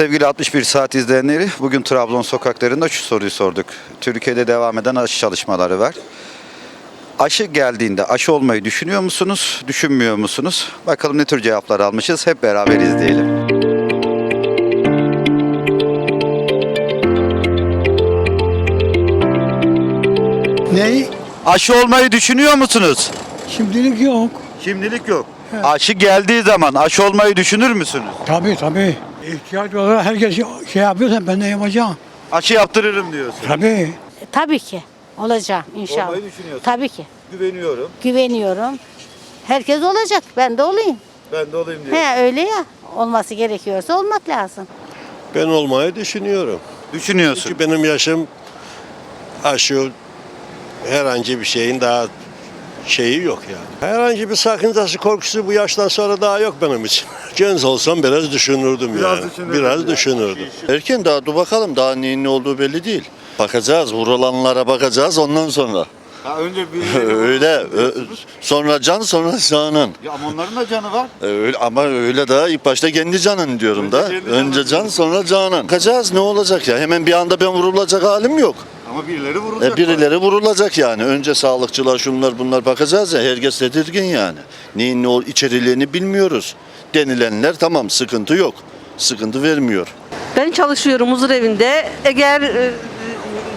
Sevgili 61 saat izleyenleri, bugün Trabzon sokaklarında şu soruyu sorduk. Türkiye'de devam eden aşı çalışmaları var. Aşı geldiğinde aşı olmayı düşünüyor musunuz, düşünmüyor musunuz? Bakalım ne tür cevaplar almışız, hep beraber izleyelim. Neyi? Aşı olmayı düşünüyor musunuz? Şimdilik yok. Şimdilik yok. Aşı geldiği zaman aşı olmayı düşünür müsünüz? Tabii tabii. İhtiyaç olarak herkes şey yapıyorsa ben de yapacağım. Aşı yaptırırım diyorsun. Tabii. Tabii ki olacağım inşallah. Olmayı düşünüyorsun. Tabii ki. Güveniyorum. Güveniyorum. Herkes olacak. Ben de olayım. Ben de olayım He öyle ya. Olması gerekiyorsa olmak lazım. Ben olmayı düşünüyorum. Düşünüyorsun. Çünkü benim yaşım aşıyor herhangi bir şeyin daha şeyi yok yani. Herhangi bir sakıncası korkusu bu yaştan sonra daha yok benim için. Genç olsam biraz düşünürdüm Biraz yani. düşünürdüm biraz ya. düşünürdüm. Erken daha dur bakalım daha neyin ne olduğu belli değil. Bakacağız vurulanlara bakacağız ondan sonra. Ha, önce öyle ö- sonra can sonra canan. Ya ama onların da canı var. Öyle, ama öyle daha ilk başta kendi canın diyorum Önce da. Önce canın can sonra canan. Bakacağız ne olacak ya hemen bir anda ben vurulacak halim yok. Ama birileri vurulacak. E, birileri vurulacak yani. Önce sağlıkçılar şunlar bunlar bakacağız ya herkes tedirgin yani. Neyin ne ol içerilerini bilmiyoruz. Denilenler tamam sıkıntı yok. Sıkıntı vermiyor. Ben çalışıyorum huzur evinde. Eğer e,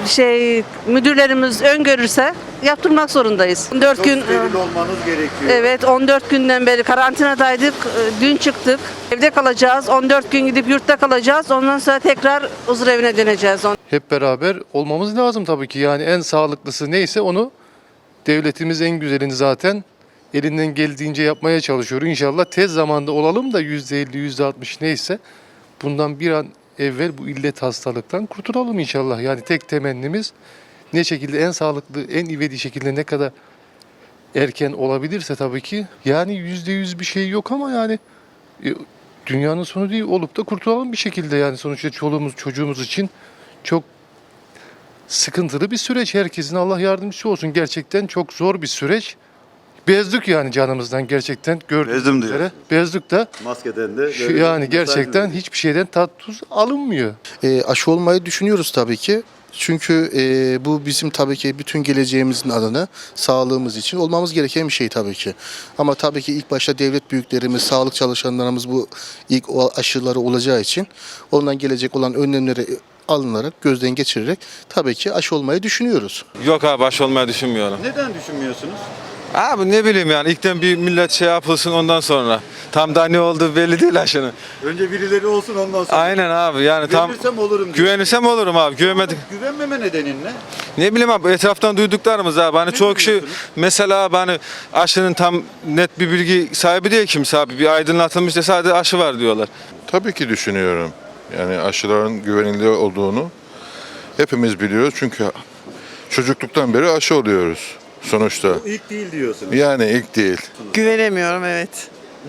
şey müdürlerimiz öngörürse yaptırmak zorundayız. 14 Çok gün steril olmanız gerekiyor. Evet 14 günden beri karantinadaydık. E, Dün çıktık. Evde kalacağız. 14 gün gidip yurtta kalacağız. Ondan sonra tekrar huzur evine döneceğiz. hep beraber olmamız lazım tabii ki. Yani en sağlıklısı neyse onu devletimiz en güzelini zaten elinden geldiğince yapmaya çalışıyor. İnşallah tez zamanda olalım da %50, %60 neyse bundan bir an evvel bu illet hastalıktan kurtulalım inşallah. Yani tek temennimiz ne şekilde en sağlıklı, en ivedi şekilde ne kadar erken olabilirse tabii ki. Yani %100 bir şey yok ama yani e, dünyanın sonu değil olup da kurtulalım bir şekilde yani sonuçta çoluğumuz çocuğumuz için çok sıkıntılı bir süreç. Herkesin Allah yardımcısı olsun. Gerçekten çok zor bir süreç. Bezdik yani canımızdan gerçekten gördüğünüz Bezdim diyor. üzere. Bezdik de Maskeden de. şu yani gerçekten hiçbir şeyden tat tuz alınmıyor. E, aşı olmayı düşünüyoruz tabii ki. Çünkü e, bu bizim tabii ki bütün geleceğimizin adına sağlığımız için olmamız gereken bir şey tabii ki. Ama tabii ki ilk başta devlet büyüklerimiz, sağlık çalışanlarımız bu ilk aşıları olacağı için ondan gelecek olan önlemleri alınarak, gözden geçirerek tabii ki aşı olmayı düşünüyoruz. Yok abi aşı olmayı düşünmüyorum. Neden düşünmüyorsunuz? Abi ne bileyim yani ilkten bir millet şey yapılsın ondan sonra. Tam da ne olduğu belli değil aşının. Önce birileri olsun ondan sonra. Aynen abi yani tam Güvenirsem olurum diyor. güvenirsem olurum abi güvenmedik. Güvenmeme nedenin ne? Ne bileyim abi etraftan duyduklarımız abi hani çoğu kişi duyuyorsunuz? mesela abi hani aşının tam net bir bilgi sahibi değil kimse abi. Bir aydınlatılmış da sadece aşı var diyorlar. Tabii ki düşünüyorum. Yani aşıların güvenilir olduğunu hepimiz biliyoruz. Çünkü çocukluktan beri aşı oluyoruz sonuçta. İlk değil diyorsunuz. Yani ilk değil. Güvenemiyorum evet.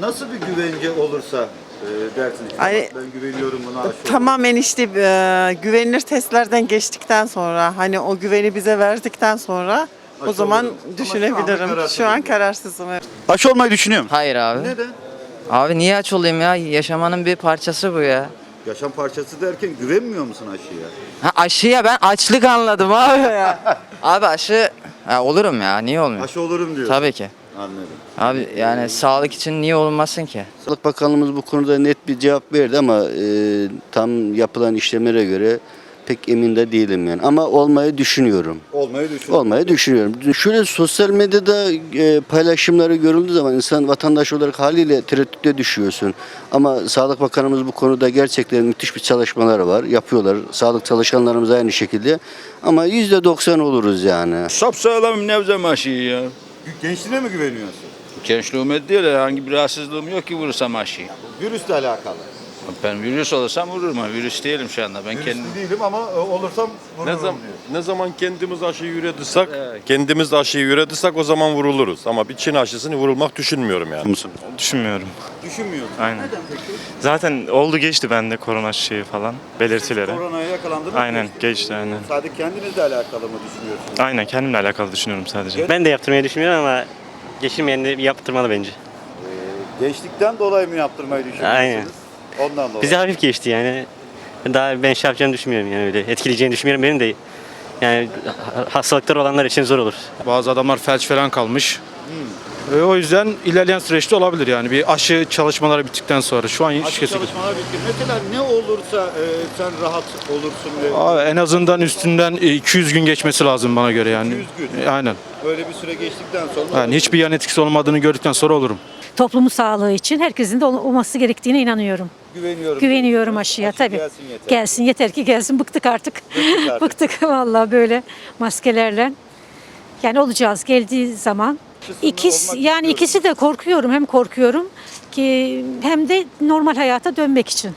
Nasıl bir güvence olursa e, dersiniz ki Ay- ben güveniyorum buna aşı olayım. Tamamen işte e, güvenilir testlerden geçtikten sonra hani o güveni bize verdikten sonra o Aşı zaman olurum. Ama düşünebilirim. şu anda Şu an kararsızım. evet. Aşı olmayı düşünüyor musun? Hayır abi. Neden? Abi niye aç olayım ya? Yaşamanın bir parçası bu ya. Yaşam parçası derken güvenmiyor musun aşıya? Ha aşıya ben açlık anladım abi ya. abi aşı ha, olurum ya. Niye olmuyor? Aşı olurum diyor. Tabii ki. Anladım. Abi yani sağlık için niye olmasın ki? Sağlık Bakanlığımız bu konuda net bir cevap verdi ama e, tam yapılan işlemlere göre pek emin de değilim yani. Ama olmayı düşünüyorum. Olmayı düşünüyorum. Olmayı düşünüyorum. Şöyle sosyal medyada e, paylaşımları görüldüğü zaman insan vatandaş olarak haliyle tereddütte düşüyorsun. Ama Sağlık Bakanımız bu konuda gerçekten müthiş bir çalışmaları var. Yapıyorlar. Sağlık çalışanlarımız aynı şekilde. Ama %90 oluruz yani. Sapsağlam nevzem aşıyı ya. Gençliğine mi güveniyorsun? Gençliğime değil herhangi bir rahatsızlığım yok ki vurursam aşıyı. Virüsle alakalı. Ben virüs olursam vururum ama virüs değilim şu anda. Ben Virüslü kendim değilim ama e, olursam vururum Ne zaman, diyor. ne zaman kendimiz aşıyı üretirsek, kendimiz aşıyı üretirsek o zaman vuruluruz. Ama bir Çin aşısını vurulmak düşünmüyorum yani. Düşünmüyorum. Düşünmüyorum. Aynen. Neden peki? Zaten oldu geçti bende korona şeyi falan belirtileri. Koronaya yakalandınız. Aynen geçti. geçti aynen. Sadece kendinizle alakalı mı düşünüyorsunuz? Aynen kendimle alakalı düşünüyorum sadece. Ben de yaptırmayı düşünüyorum ama geçirmeyen de yaptırmalı bence. Gençlikten dolayı mı yaptırmayı düşünüyorsunuz? Aynen. Ondan dolayı. hafif geçti yani. Daha ben şey yapacağını düşünmüyorum yani öyle. Etkileyeceğini düşünmüyorum benim de. Yani hastalıkları olanlar için zor olur. Bazı adamlar felç falan kalmış. E, o yüzden ilerleyen süreçte olabilir yani bir aşı çalışmaları bittikten sonra. Şu an hiç Aşı kesin. çalışmalar bitti. Mesela ne olursa e, sen rahat olursun ve Abi en azından üstünden e, 200 gün geçmesi lazım bana göre yani. 200 gün. E, Aynen. böyle bir süre geçtikten sonra Yani hiçbir yan etkisi olmadığını gördükten sonra olurum. Toplumun sağlığı için herkesin de olması gerektiğine inanıyorum. Güveniyorum. Güveniyorum aşıya Aşı tabii. gelsin yeter. Gelsin yeter ki gelsin. Bıktık artık. Bıktık artık. Bıktık vallahi böyle maskelerle. Yani olacağız geldiği zaman. İkisi olmak yani istiyorum. ikisi de korkuyorum. Hem korkuyorum ki hem de normal hayata dönmek için.